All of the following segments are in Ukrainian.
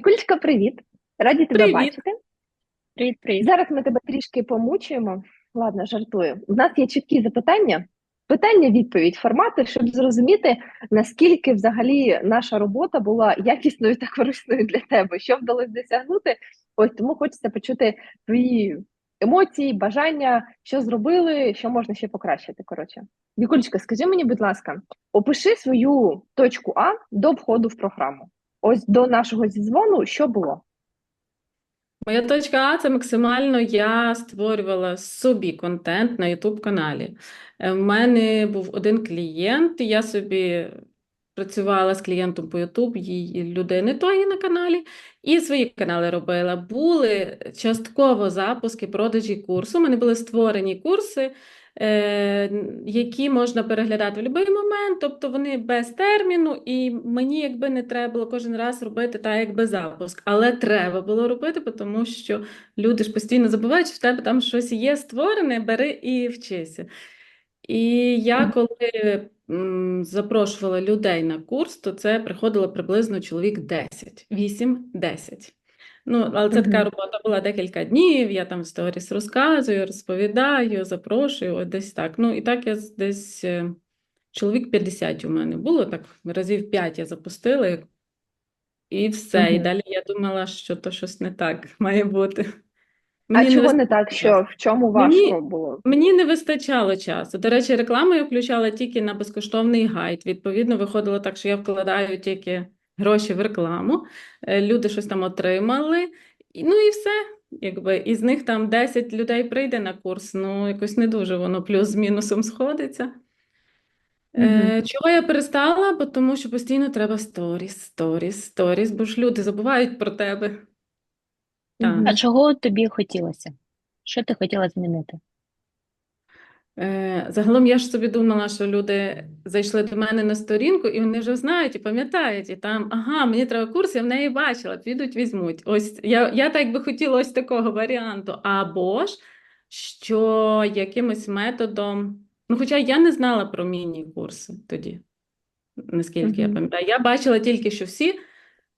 Вікулечка, привіт! Раді тебе Привіт. бачити. Привіт, привіт. Зараз ми тебе трішки помучуємо. Ладно, жартую. У нас є чіткі запитання, питання-відповідь, формати, щоб зрозуміти, наскільки взагалі наша робота була якісною та корисною для тебе, що вдалося досягнути. Ось тому хочеться почути твої емоції, бажання, що зробили, що можна ще покращити. Коротше, Вікулечка, скажи мені, будь ласка, опиши свою точку А до входу в програму. Ось до нашого зізвону, що було? Моя точка А це максимально я створювала собі контент на YouTube каналі. Е, В мене був один клієнт, я собі працювала з клієнтом по YouTube, її людини тої на каналі, і свої канали робила. Були частково запуски продажі курсу. У мене були створені курси, е, які можна переглядати в будь-який момент, тобто вони без терміну, і мені якби не треба було кожен раз робити так, якби запуск. Але треба було робити, тому що люди ж постійно забувають, що в тебе там щось є створене, бери і вчися. І я коли м, запрошувала людей на курс, то це приходило приблизно чоловік 10, 8-10. Ну, але це така робота була декілька днів, я там в сторіс розказую, розповідаю, запрошую, от десь так. Ну, і так я десь е, чоловік 50 у мене було, так разів 5 я запустила, і все. І далі я думала, що то щось не так має бути. А не чого не так? Що в чому Мені- важко було? Мені не вистачало часу. До речі, рекламу я включала тільки на безкоштовний гайд. Відповідно, виходило так, що я вкладаю тільки гроші в рекламу, е, люди щось там отримали, ну і все. Якби із них там 10 людей прийде на курс, ну якось не дуже воно плюс з мінусом сходиться. Е, чого я перестала? Бо тому що постійно треба сторіс, сторіс, сторіс, бо ж люди забувають про тебе. Так. Мгм. А чого тобі хотілося? Що ти хотіла змінити? Е, Загалом я ж собі думала, що люди зайшли до мене на сторінку, і вони вже знають і пам'ятають, і там, ага, мені треба курс, я в неї бачила, підуть, візьмуть. Ось я, я так би хотіла ось такого варіанту. Або ж, що якимось методом, ну, хоча я не знала про міні-курси тоді, наскільки я пам'ятаю. Я бачила тільки, що всі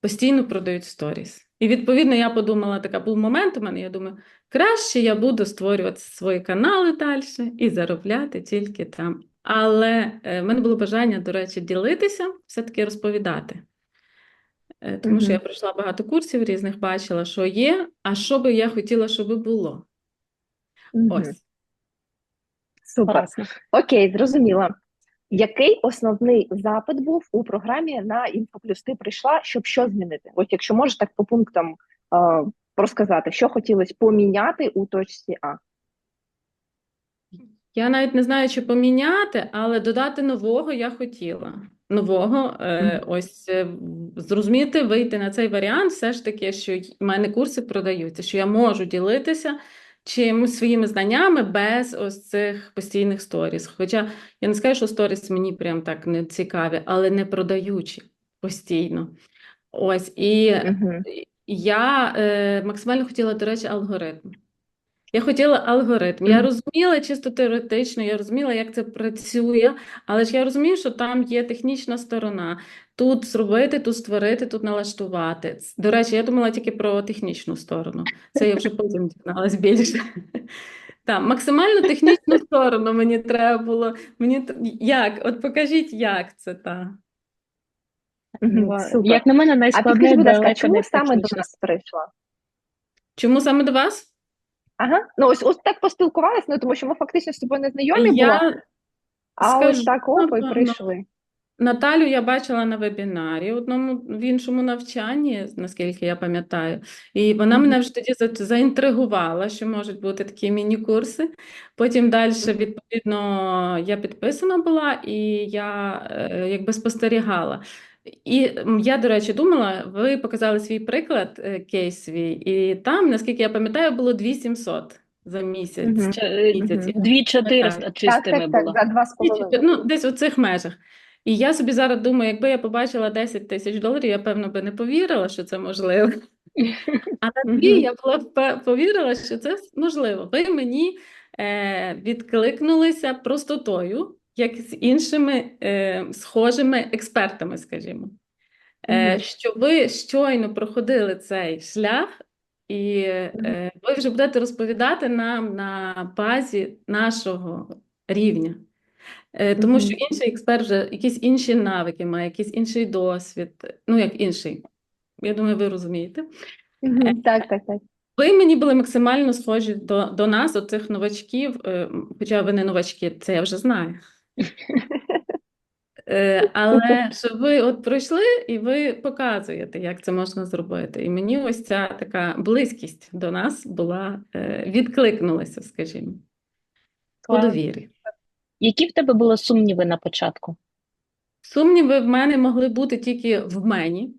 постійно продають сторіс. І відповідно я подумала, така був момент у мене, я думаю, краще я буду створювати свої канали далі і заробляти тільки там. Але е, в мене було бажання, до речі, ділитися, все-таки розповідати. Е, Тому що я пройшла багато курсів різних, бачила, що є, а що би я хотіла, щоб було. Мгм. Ось. Супер. Окей, зрозуміла. Який основний запит був у програмі на InfoPlus? Ти прийшла, щоб що змінити? От якщо можеш так по пунктам е, розказати, що хотілося поміняти у точці А. Я навіть не знаю, чи поміняти, але додати нового я хотіла. Нового, е, ось е, зрозуміти, вийти на цей варіант, все ж таки, що в мене курси продаються, що я можу ділитися чимось своїми знаннями без ось цих постійних сторіс. Хоча я не скажу, що сторіс мені прям так не цікаві, але не продаючі постійно. Ось і Мгм. я е, максимально хотіла, до речі, алгоритм. Я хотіла алгоритм. Я розуміла чисто теоретично, я розуміла, як це працює, але ж я розумію, що там є технічна сторона. Тут зробити, тут створити, тут налаштувати. До речі, я думала тільки про технічну сторону. Це я вже потім дізналась більше. Так, максимально технічну сторону мені треба було. Мені як? От покажіть, як це так. Супер. Як на мене, найскладніше будь ласка, чому саме до нас прийшла? Чому саме до вас? Ага, ну ось ось так поспілкувалися, ну тому що ми фактично з тобою не знайомі були, Я а ось так оп, і прийшли. Наталю я бачила на вебінарі, одному в іншому навчанні, наскільки я пам'ятаю, і вона мене вже тоді заінтригувала, що можуть бути такі міні-курси. Потім далі, відповідно, я підписана була і я е, якби спостерігала. І я, до речі, думала, ви показали свій приклад, е, кейс свій, і там, наскільки я пам'ятаю, було 2700 за місяць. Мгм. Ч- е, місяці. Дві 400 Так, чистими так, так, було. за два з Ні, чи- половиною. Ну, десь у цих межах. І я собі зараз думаю, якби я побачила 10 тисяч доларів, я певно би не повірила, що це можливо. А дві я повірила, що це можливо. Ви мені е, відкликнулися простотою, як з іншими е, схожими експертами, скажімо. е, Мгм. що ви щойно проходили цей шлях, і е, ви вже будете розповідати нам на базі нашого рівня. Е, Тому що інший експерт вже якісь інші навики має, якийсь інший досвід. Ну, як інший. Я думаю, ви розумієте. Так, так, так. Ви мені були максимально схожі до, до нас, от цих новачків, е, хоча ви не новачки, це я вже знаю. Е, Але що ви от пройшли і ви показуєте, як це можна зробити. І мені ось ця така близькість до нас була, е, відкликнулася, скажімо, по довірі. Які в тебе були сумніви на початку? Сумніви в мене могли бути тільки в мені.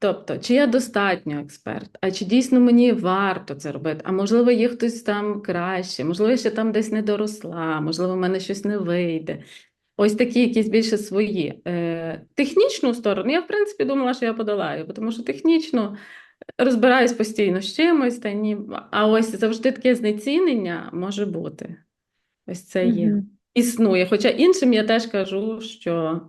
Тобто, чи я достатньо експерт, а чи дійсно мені варто це робити? А можливо, є хтось там краще, можливо, я ще там десь не доросла, можливо, в мене щось не вийде. Ось такі якісь більше свої. Е, технічну сторону я, в принципі, думала, що я подолаю, тому що технічно розбираюсь постійно з чимось, та ні. А ось завжди таке знецінення може бути. Ось це є. Мгм. Існує. Хоча іншим я теж кажу, що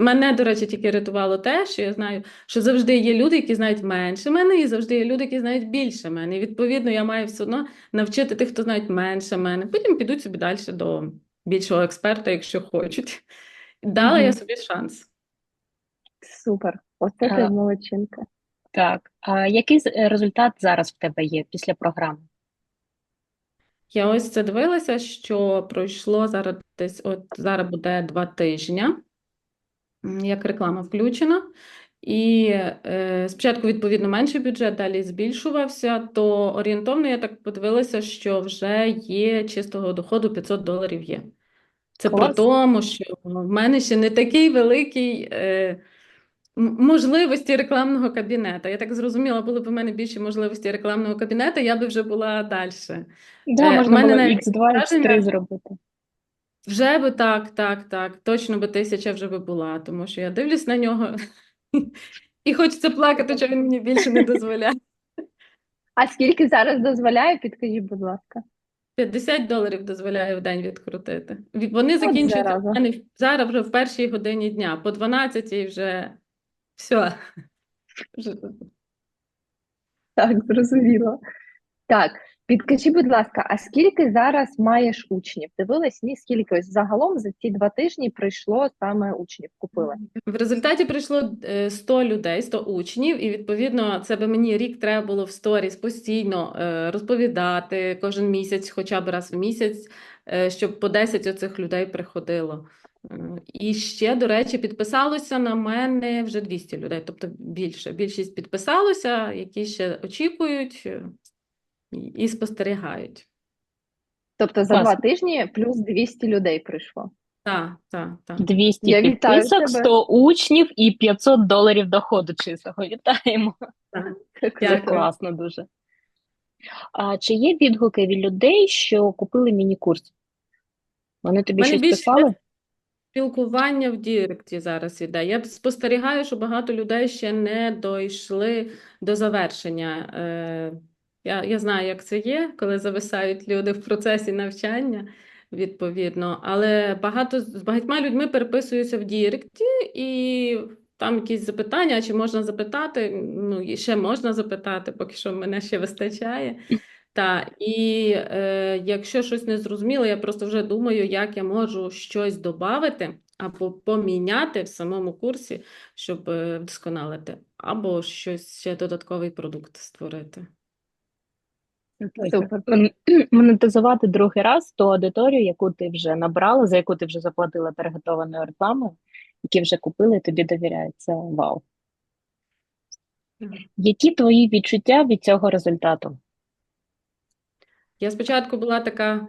мене, до речі, тільки рятувало те, що я знаю, що завжди є люди, які знають менше мене, і завжди є люди, які знають більше мене. І відповідно я маю все одно навчити тих, хто знають менше мене. Потім підуть собі далі до більшого експерта, якщо хочуть. Дала я собі шанс. Супер. Оце ти молодчинка. Так. А який з- е, результат зараз в тебе є після програми? Я ось це дивилася, що пройшло зараз десь, от зараз буде два тижні, як реклама включена. І е, спочатку, відповідно, менший бюджет, далі збільшувався, то орієнтовно я так подивилася, що вже є чистого доходу 500 доларів є. Це при тому, що в мене ще не такий великий е, можливості рекламного кабінету. Я так зрозуміла, були б у мене більші можливості рекламного кабінету, я би вже була далі. Да, Е, можна було навіть X2, X3 зробити. Вже би так, так, так. Точно би тисяча вже би була, тому що я дивлюсь на нього і хочеться плакати, що він мені більше не дозволяє. А скільки зараз дозволяє, підкажіть, будь ласка. 50 доларів дозволяє в день відкрутити. Вони От закінчуються в мене зараз вже в першій годині дня, по 12 вже все. Так, зрозуміло. Так, підкажи, будь ласка, а скільки зараз маєш учнів? Дивилась, ні, скільки ось загалом за ці два тижні прийшло саме учнів, купили? В результаті прийшло е, 100 людей, 100 учнів, і відповідно це би мені рік треба було в сторіс постійно е, розповідати кожен місяць, хоча б раз в місяць, е, щоб по 10 оцих людей приходило. Е, І ще, до речі, підписалося на мене вже 200 людей, тобто більше. Більшість підписалося, які ще очікують е, і- спостерігають. Тобто за Клас. два тижні плюс 200 людей прийшло. Так, так, так. 200 Я вітаю підписок, тебе. 100 учнів і 500 доларів доходу чистого. Вітаємо. так. Це Це Дякую. класно дуже. А чи є відгуки від людей, що купили міні-курс? Вони тобі Мене щось більше писали? Спілкування в Діректі зараз іде. Я спостерігаю, що багато людей ще не дійшли до завершення. Е, я, я знаю, як це є, коли зависають люди в процесі навчання, відповідно. Але багато з багатьма людьми переписуються в Діректі, і там якісь запитання, а чи можна запитати? Ну, і ще можна запитати, поки що мене ще вистачає. Та, і е, якщо щось не зрозуміло, я просто вже думаю, як я можу щось додати або поміняти в самому курсі, щоб е, вдосконалити, або щось ще додатковий продукт створити. Супер. Монетизувати другий раз ту аудиторію, яку ти вже набрала, за яку ти вже заплатила таргетованою рекламою, які вже купили, тобі довіряють. Це вау. Які твої відчуття від цього результату? Я спочатку була така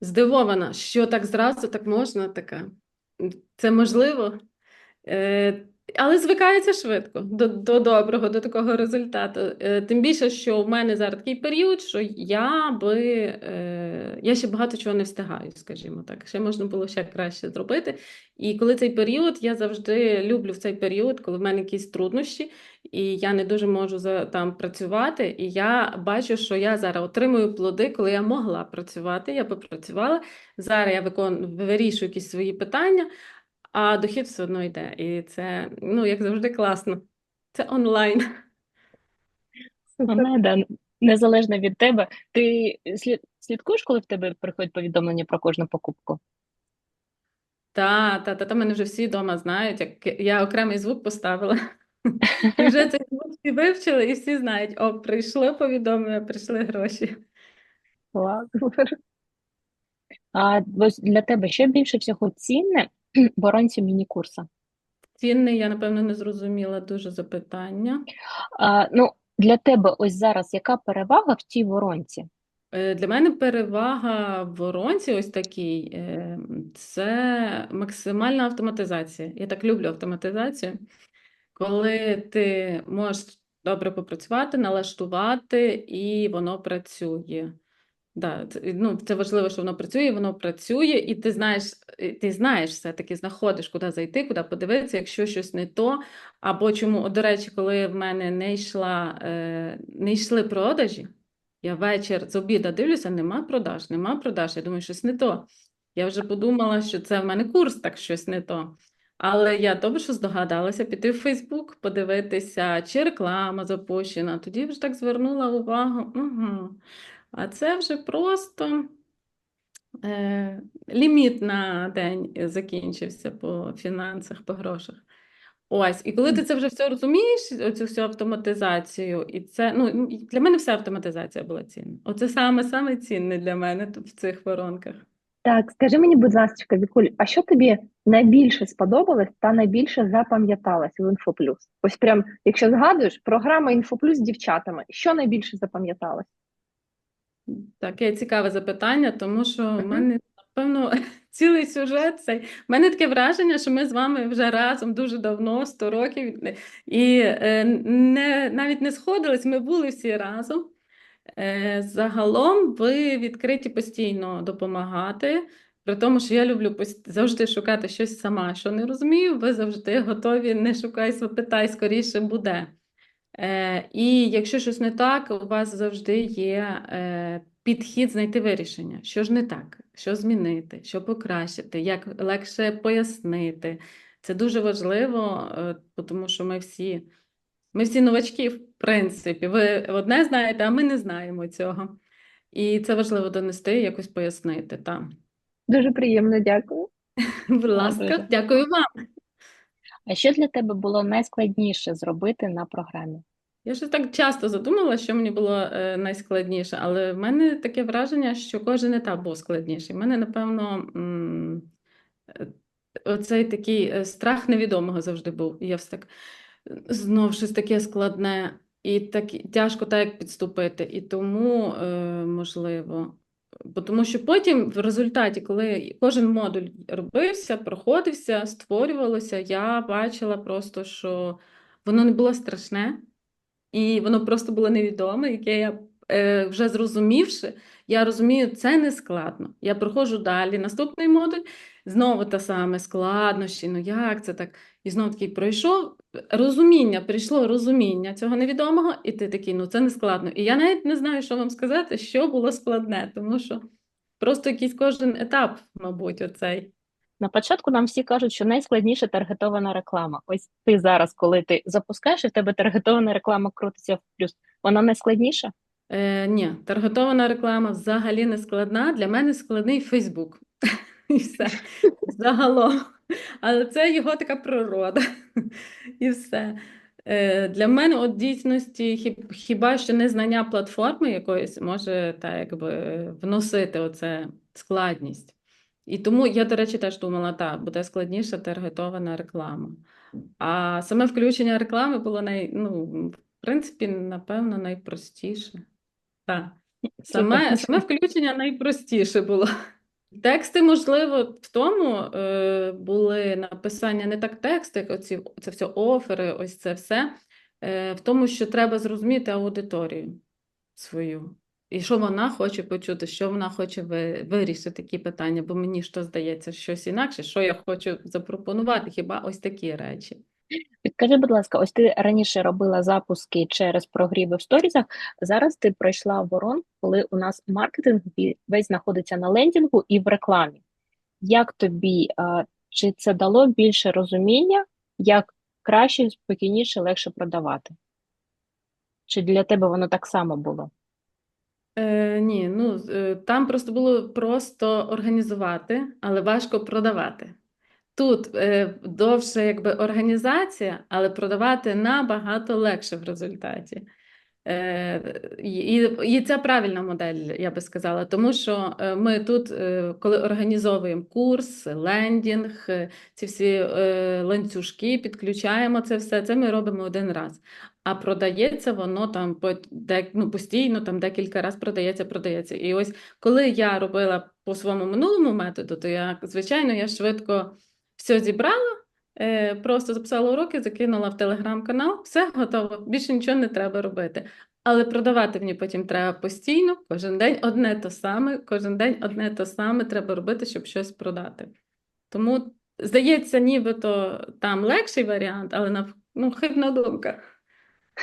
здивована, що так зразу так можна, така. Це можливо. Е, але звикається швидко до, до доброго, до такого результату. Е, тим більше, що в мене зараз такий період, що я би е, я ще багато чого не встигаю, скажімо так. Ще можна було ще краще зробити. І коли цей період, я завжди люблю в цей період, коли в мене якісь труднощі, і я не дуже можу за, там працювати. І я бачу, що я зараз отримую плоди, коли я могла працювати, я попрацювала. Зараз я викон... вирішую якісь свої питання. А дохід все одно йде. І це, ну, як завжди, класно. Це онлайн. Вона, да, незалежно від тебе. Ти слід, слідкуєш, коли в тебе приходять повідомлення про кожну покупку? Та, та, та, та мене вже всі вдома знають, як я окремий звук поставила. І вже цей звук всі вивчили, і всі знають, о, прийшло повідомлення, прийшли гроші. Клас. А ось для тебе що більше всього цінне в воронці міні-курсу? Цінний, я, напевно, не зрозуміла дуже запитання. А, ну, для тебе ось зараз яка перевага в тій воронці? Е, Для мене перевага в воронці ось такій, е, це максимальна автоматизація. Я так люблю автоматизацію, коли ти можеш добре попрацювати, налаштувати, і воно працює. Да, це, ну, це важливо, що воно працює, воно працює, і ти знаєш, ти знаєш все-таки, знаходиш, куди зайти, куди подивитися, якщо щось не то. Або чому, от, до речі, коли в мене не йшла, е, не йшли продажі, я вечір з обіда дивлюся, нема продаж, нема продаж. Я думаю, щось не то. Я вже подумала, що це в мене курс, так щось не то. Але я добре, що здогадалася піти в Фейсбук, подивитися, чи реклама запущена. Тоді вже так звернула увагу. Угу. А це вже просто е, ліміт на день закінчився по фінансах, по грошах. Ось, і коли ти це вже все розумієш, оцю всю автоматизацію, і це, ну, для мене вся автоматизація була цінна. Оце саме саме цінне для мене в цих воронках. Так, скажи мені, будь ласка, Вікуль, а що тобі найбільше сподобалось та найбільше запам'яталось в Інфоплюс? Ось прям, якщо згадуєш, програма Інфоплюс з дівчатами, що найбільше запам'яталось? Таке цікаве запитання, тому що в мене, напевно, цілий сюжет цей. У мене таке враження, що ми з вами вже разом дуже давно, 100 років, і е, не, навіть не сходились, ми були всі разом. Е, Загалом ви відкриті постійно допомагати, при тому, що я люблю завжди шукати щось сама, що не розумію, ви завжди готові, не шукай, питай, скоріше буде. Е, і якщо щось не так, у вас завжди є е, підхід знайти вирішення, що ж не так, що змінити, що покращити, як легше пояснити. Це дуже важливо, е, тому що ми всі, ми всі новачки, в принципі. Ви одне знаєте, а ми не знаємо цього. І це важливо донести, якось пояснити. Та. Дуже приємно, дякую. Будь ласка, дякую вам. А що для тебе було найскладніше зробити на програмі? Я ж так часто задумала, що мені було е, найскладніше, але в мене таке враження, що кожен етап був складніший. У мене, напевно, е, оцей такий е, страх невідомого завжди був. Я все так знов щось таке складне, і так тяжко так підступити. І тому, можливо, бо тому що потім в результаті, коли кожен модуль робився, проходився, створювалося, я бачила просто, що воно не було страшне. І воно просто було невідоме, яке я е, вже зрозумівши, я розумію, це не складно. Я проходжу далі. Наступний модуль знову те саме складнощі. Ну як це так? І знову такий пройшов розуміння, прийшло розуміння цього невідомого, і ти такий, ну це не складно. І я навіть не знаю, що вам сказати, що було складне, тому що просто якийсь кожен етап, мабуть, оцей. На початку нам всі кажуть, що найскладніше таргетована реклама. Ось ти зараз, коли ти запускаєш, і в тебе таргетована реклама крутиться в плюс, вона найскладніша? Е, ні, таргетована реклама взагалі не складна. Для мене складний Фейсбук. І все. Загалом. Але це його така природа. І все. Е, для мене от дійсності хіба що незнання платформи якоїсь може так, якби, вносити оце складність. І тому я, до речі, теж думала, так, буде складніша таргетована реклама. А саме включення реклами було най, ну, в принципі, напевно, найпростіше. Так. Саме, саме включення найпростіше було. Тексти, можливо, в тому е, були написання не так тексти, як оці, це все офери, ось це все, е, в тому, що треба зрозуміти аудиторію свою. І що вона хоче почути, що вона хоче вирішити такі питання, бо мені що здається, щось інакше, що я хочу запропонувати, хіба ось такі речі. Підкажи, будь ласка, ось ти раніше робила запуски через прогріви в сторізах. Зараз ти пройшла ворон, коли у нас маркетинг весь знаходиться на лендінгу і в рекламі. Як тобі Чи це дало більше розуміння, як краще, спокійніше, легше продавати? Чи для тебе воно так само було? Е, ні, ну е, там просто було просто організувати, але важко продавати. Тут е, довше якби організація, але продавати набагато легше в результаті. Е, і, і це правильна модель, я би сказала, тому що е, ми тут, е, коли організовуємо курс, лендінг, е, ці всі ланцюжки, підключаємо це все, це ми робимо один раз. А продається воно там по, ну, постійно, там декілька разів продається, продається. І ось коли я робила по своєму минулому методу, то я, звичайно, я швидко все зібрала, е, просто записала уроки, закинула в телеграм-канал, все готово, більше нічого не треба робити. Але продавати мені потім треба постійно, кожен день одне то саме, кожен день одне то саме треба робити, щоб щось продати. Тому, здається, нібито там легший варіант, але нав... ну, хибна думка.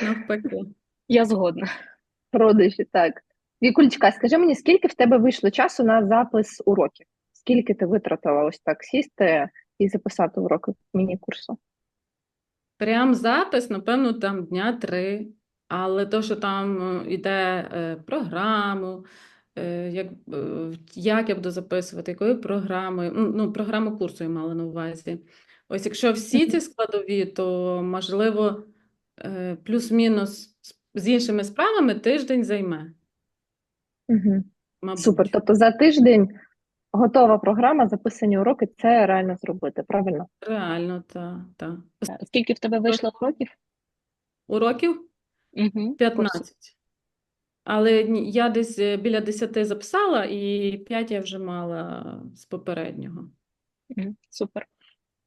Навпаки. Я згодна. Продажі, так. Вікулечка, скажи мені, скільки в тебе вийшло часу на запис уроків? Скільки ти витратила ось так сісти і записати уроки міні-курсу? Прям запис, напевно, там дня три, але то, що там е, іде е, програму, е, як, як я буду записувати, якою програмою, ну, програму курсу я мала на увазі. Ось якщо всі ці складові, то можливо плюс-мінус з- з іншими справами тиждень займе, Угу. мабуть. Супер. Тобто за тиждень готова програма, записані уроки, це реально зробити, правильно? Реально, так, так. Скільки в тебе вийшло уроків? Уроків Угу. 15. Але я десь е, біля 10 записала, і 5 я вже мала з попереднього. Супер.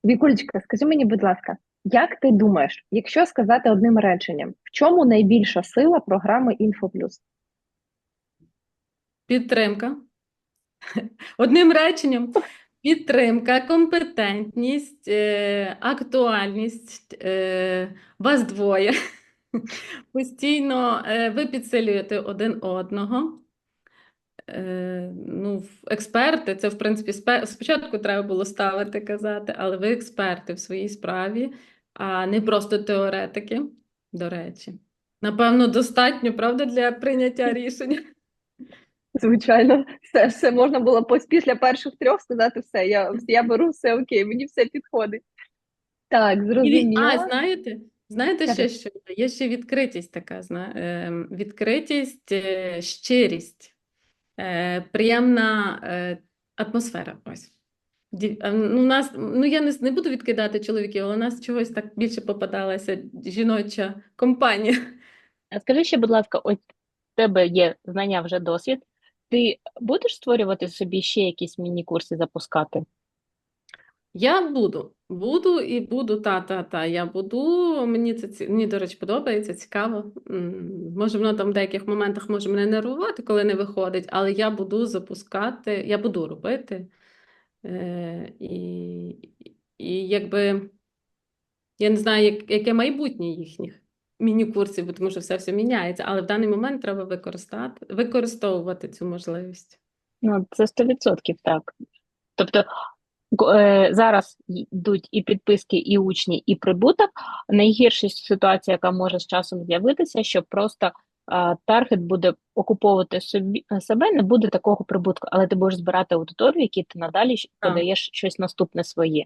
Вікулечка, скажи мені, будь ласка, як ти думаєш, якщо сказати одним реченням, в чому найбільша сила програми InfoPlus? Підтримка. Одним реченням. Підтримка, компетентність, е, актуальність. Е, вас двоє. Постійно е, ви підсилюєте один одного. Ну, експерти, це, в принципі, спочатку треба було ставити, казати, але ви експерти в своїй справі, а не просто теоретики, до речі. Напевно, достатньо, правда, для прийняття рішення. Звичайно, все, все можна було після перших трьох сказати все, я, я беру все окей, мені все підходить. Так, зрозуміло. А, знаєте, знаєте ще що? є? Ще відкритість така, зна... ем, відкритість, е, щирість, е, приємна е, атмосфера. Ось. Ну, у нас, ну, я не, не буду відкидати чоловіків, але у нас чогось так більше попадалася жіноча компанія. А скажи ще, будь ласка, ось в тебе є знання, вже досвід. Ти будеш створювати собі ще якісь міні-курси запускати? Я буду, буду і буду, та, та, та, я буду, мені це, мені, до речі, подобається, цікаво. Може, воно там в деяких моментах може мене нервувати, коли не виходить, але я буду запускати, я буду робити. Е, і, і якби, я не знаю, як, яке майбутнє їхніх міні-курсів, тому що все, все міняється, але в даний момент треба використати, використовувати цю можливість. Ну, це 100% так. Тобто е, зараз йдуть і підписки, і учні, і прибуток. Найгірша ситуація, яка може з часом з'явитися, що просто таргет буде окуповувати собі себе, не буде такого прибутку, але ти будеш збирати аудиторію, якій ти надалі Так. подаєш щось наступне своє.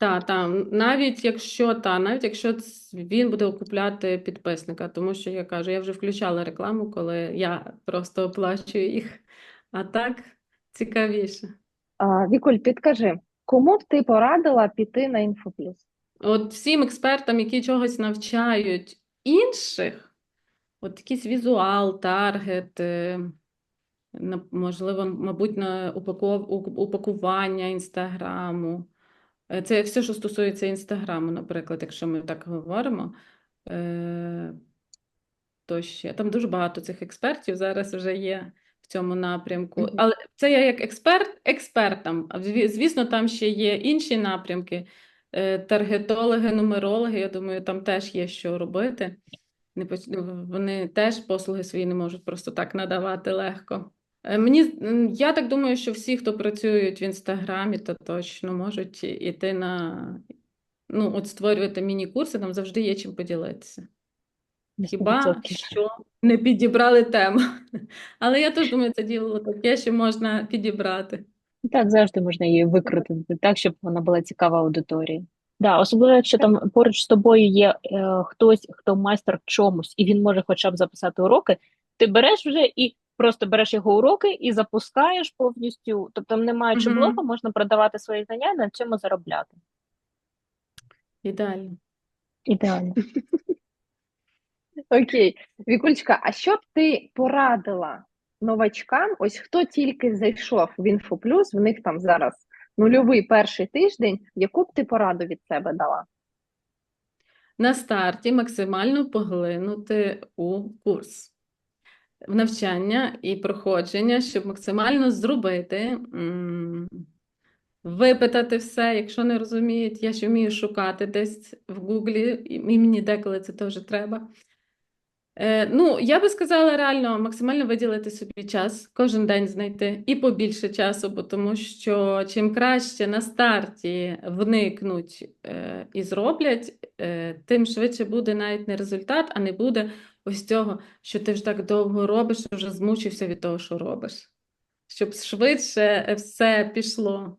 Так, так, навіть якщо та, навіть якщо він буде окупляти підписника, тому що я кажу, я вже включала рекламу, коли я просто оплачую їх, а так цікавіше. А, Вікуль, підкажи, кому б ти порадила піти на InfoPlus? От всім експертам, які чогось навчають інших, от якийсь візуал, таргет, е, можливо, мабуть, на упакування інстаграму. Е, Це все, що стосується інстаграму, наприклад, якщо ми так говоримо. Е, То ще там дуже багато цих експертів зараз вже є в цьому напрямку. Але це я як експерт експертам. Звісно, там ще є інші напрямки. Е, Таргетологи, нумерологи, я думаю, там теж є що робити. Вони теж послуги свої не можуть просто так надавати легко. Е, Мені, я так думаю, що всі, хто працюють в Інстаграмі, то точно можуть іти на, ну, от створювати міні-курси, там завжди є чим поділитися. Хіба що не підібрали тему. Але я теж думаю, це діло таке, що можна підібрати. Так, завжди можна її викрутити так, щоб вона була цікава аудиторії. Да, особливо, якщо там поруч з тобою є е, хтось, хто майстер в чомусь, і він може хоча б записати уроки, ти береш вже і просто береш його уроки і запускаєш повністю. Тобто, не маючи Мгм. блогу, можна продавати свої знання і на цьому заробляти. Ідеально. Ідеально. Окей, Вікулечка, а що б ти порадила новачкам? Ось хто тільки зайшов в Інфоплюс, в них там зараз нульовий перший тиждень, яку б ти пораду від себе дала? На старті максимально поглинути у курс, в навчання і проходження, щоб максимально зробити, випитати все, якщо не розуміють. Я ще вмію шукати десь в Гуглі, і мені деколи це теж треба. Е, ну, я би сказала реально максимально виділити собі час, кожен день знайти і побільше часу, бо тому що чим краще на старті вникнуть е, і зроблять, е, тим швидше буде навіть не результат, а не буде ось цього, що ти вже так довго робиш, що вже змучився від того, що робиш. Щоб швидше все пішло.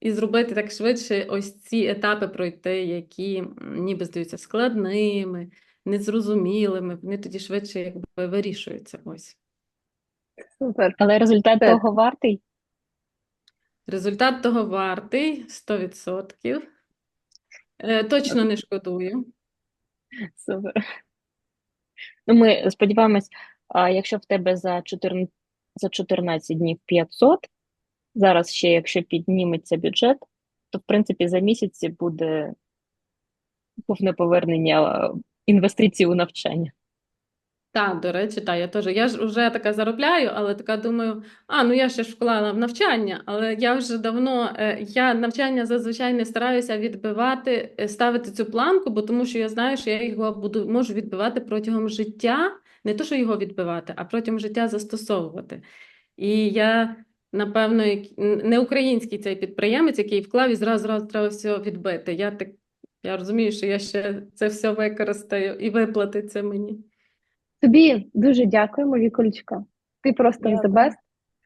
І зробити так швидше ось ці етапи пройти, які ніби здаються складними, незрозумілими, вони тоді швидше якби вирішуються. Ось. Супер. Але результат Так. того вартий. Результат того вартий 100%. Е, точно не шкодую. Супер. Ну, ми сподіваємось, якщо в тебе за 14, за 14 днів 500, зараз ще якщо підніметься бюджет, то в принципі за місяці буде повне повернення інвестицій у навчання. Так, до речі, так, я теж. Я ж вже така заробляю, але така думаю, а, ну я ще ж вклала в навчання, але я вже давно, е, я навчання зазвичай не стараюся відбивати, е, ставити цю планку, бо тому що я знаю, що я його буду, можу відбивати протягом життя, не то, що його відбивати, а протягом життя застосовувати. І я, напевно, не український цей підприємець, який вклав і зразу, зразу треба все відбити. Я так, я розумію, що я ще це все використаю і виплатиться мені. Тобі дуже дякуємо, Вікулечка. Ти просто the Дякую. best.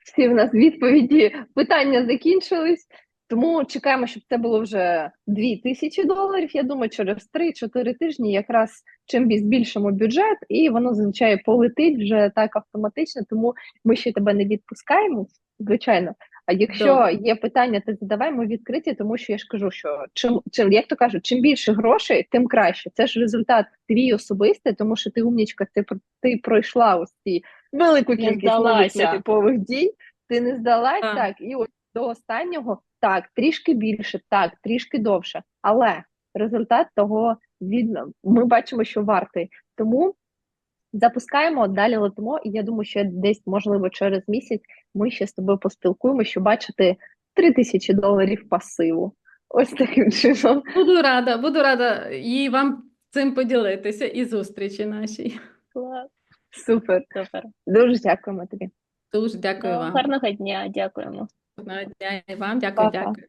Всі в нас відповіді, питання закінчились. Тому чекаємо, щоб це було вже 2 тисячі доларів. Я думаю, через 3-4 тижні якраз чим бі- збільшимо бюджет, і воно зазвичай полетить вже так автоматично. Тому ми ще тебе не відпускаємо, звичайно. А якщо Добре. є питання, то задавай, ми відкриті, тому що я ж кажу, що чим, чим як то кажуть, чим більше грошей, тим краще. Це ж результат твій особистий, тому що ти умнічка, ти, ти пройшла ось ці велику кількість здалася. нетипових дій. Ти не здалась, Так. так, і от до останнього так, трішки більше, так, трішки довше. Але результат того від ми бачимо, що вартий. Тому запускаємо, далі летимо. І я думаю, що десь, можливо, через місяць ми ще з тобою поспілкуємося, щоб бачити 3 тисячі доларів пасиву. Ось таким чином. Буду рада, буду рада і вам цим поділитися, і зустрічі нашій. Клас. Супер. Супер. Дуже дякуємо тобі. Дуже дякую Ну, вам. Гарного дня, дякуємо. Гарного дня і вам. Дякую, Па-па. дякую.